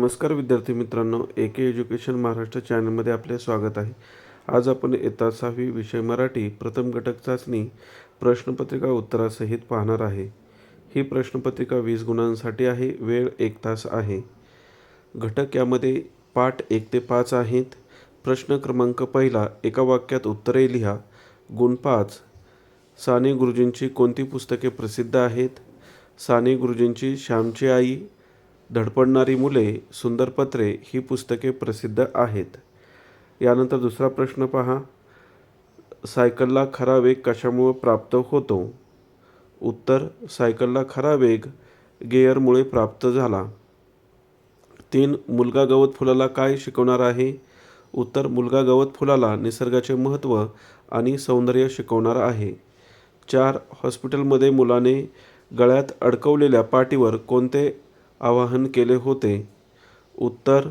नमस्कार विद्यार्थी मित्रांनो ए के एज्युकेशन महाराष्ट्र चॅनलमध्ये आपले स्वागत आहे. आज आपण येता सहावी विषय मराठी प्रथम घटक चाचणी प्रश्नपत्रिका उत्तरासहित पाहणार आहे. ही प्रश्नपत्रिका वीस गुणांसाठी आहे वेळ एक तास आहे. घटक यामध्ये पाठ एक ते पाच आहेत. प्रश्न क्रमांक पहिला एका वाक्यात उत्तरे लिहा. गुण पाच साने गुरुजींची कोणती पुस्तके प्रसिद्ध आहेत? साने गुरुजींची श्यामची आई धडपडणारी मुले सुंदर पत्रे ही पुस्तके प्रसिद्ध आहेत. यानंतर दुसरा प्रश्न पहा. सायकलला खरा वेग कशामुळे प्राप्त होतो? उत्तर सायकलला खरा वेग गेअरमुळे प्राप्त झाला. तीन मुलगा गवत फुलाला काय शिकवणार आहे? उत्तर मुलगा गवत फुलाला निसर्गाचे महत्त्व आणि सौंदर्य शिकवणार आहे. चार हॉस्पिटलमध्ये मुलाने गळ्यात अडकवलेल्या पाटीवर कोणते आवाहन केले होते. उत्तर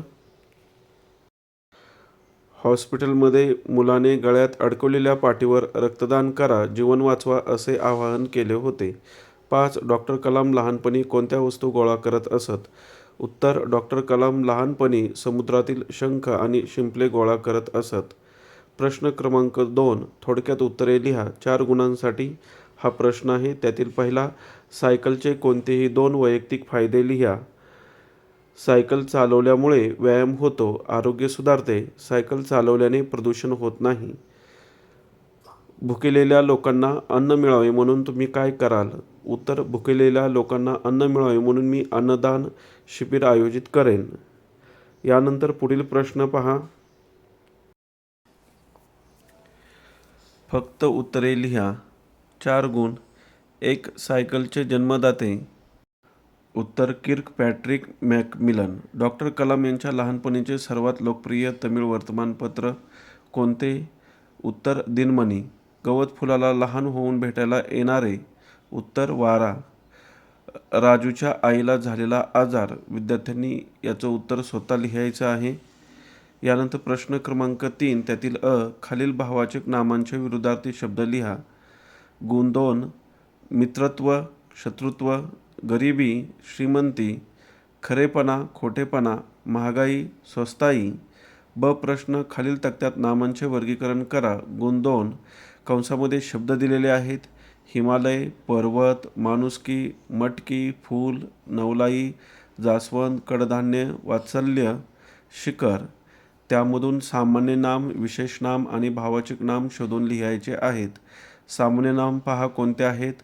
हॉस्पिटलमध्ये मुलाने गळ्यात अडकवलेल्या पाठीवर रक्तदान करा जीवन वाचवा असे आवाहन केले होते. पाच डॉक्टर कलाम लहानपणी कोणत्या वस्तू गोळा करत असत? उत्तर डॉक्टर कलाम लहानपणी समुद्रातील शंख आणि शिंपले गोळा करत असत. प्रश्न क्रमांक दोन थोडक्यात उत्तरे लिहा. चार गुणांसाठी हा प्रश्न आहे. त्यातील पहिला सायकलचे कोणतेही दोन वैयक्तिक फायदे लिहा. सायकल चालवल्यामुळे व्यायाम होतो आरोग्य सुधारते. सायकल चालवल्याने प्रदूषण होत नाही. भुकेलेल्या लोकांना अन्न मिळावे म्हणून तुम्ही काय कराल? उत्तर भुकेलेल्या लोकांना अन्न मिळावे म्हणून मी अन्नदान शिबिर आयोजित करेन. यानंतर पुढील प्रश्न पहा. फक्त उत्तरे लिहा. चार गुण एक सायकलचे जन्मदाते. उत्तर Kirkpatrick Macmillan. Doctor Kalam यांच्या लहानपणीचे सर्वात लोकप्रिय तमिळ वर्तमानपत्र कोणते? उत्तर दिनमणी. गवत फुलाला लहान होऊन भेटायला येणारे. उत्तर वारा. राजूच्या आईला झालेला आजार. विद्यार्थ्यांनी याचं उत्तर स्वतः लिहायचं आहे. यानंतर प्रश्न क्रमांक तीन त्यातील अ खालील भावाचक नामांच्या विरुद्धार्थी शब्द लिहा. गुण दोन मित्रत्व शत्रुत्व गरिबी श्रीमंती खरेपणा खोटेपणा महागाई स्वस्ताई ब प्रश्न खालील तक्त्यात नामांचे वर्गीकरण करा. गुण दोन कंसामध्ये शब्द दिलेले आहेत. हिमालय पर्वत माणुसकी मटकी फूल नवलाई जास्वंद कडधान्य वात्सल्य शिखर. त्यामधून सामान्य नाम विशेष नाम आणि भावाचिक नाम शोधून लिहायचे आहेत. सामान्य नाम पहा कोणते आहेत?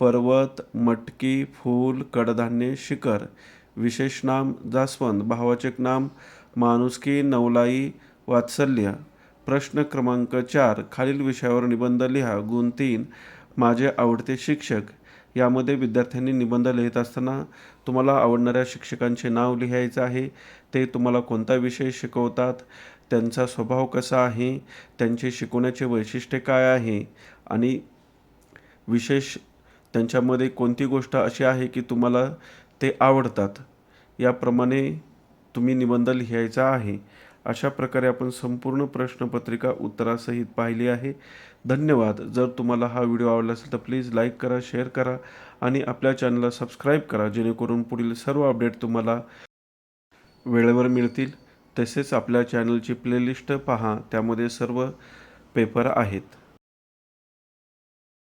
पर्वत मटकी फूल कडधान्य शिखर. विशेष नाम जास्वंद. भावाचक नाम माणुसकी नवलाई वात्सल्य. प्रश्न क्रमांक चार. खालील विषयावर निबंध लिहा. गुण तीन. माझे आवडते शिक्षक. यामध्ये विद्यार्थ्यांनी निबंध लिहित असताना तुम्हाला आवडणाऱ्या शिक्षकांचे नाव लिहायचं आहे. ते तुम्हाला कोणता विषय शिकवतात? त्यांचा स्वभाव कसा आहे? त्यांचे शिकवण्याचे वैशिष्ट्य काय आहे? आणि विशेष त्यांच्यामध्ये कोणती गोष्ट अशी आहे की तुम्हाला ते आवडतात? याप्रमाणे तुम्ही निबंध लिहायचा आहे. अशा प्रकारे आपण संपूर्ण प्रश्नपत्रिका उत्तरासहित पाहिली आहे. धन्यवाद. जर तुम्हाला हा व्हिडिओ आवडला असेल तर प्लीज लाईक करा शेअर करा आणि आपल्या चॅनलला सबस्क्राईब करा जेणेकरून पुढील सर्व अपडेट तुम्हाला वेळेवर मिळतील. तसेच आपल्या चॅनलची प्लेलिस्ट पहा त्यामध्ये सर्व पेपर आहेत.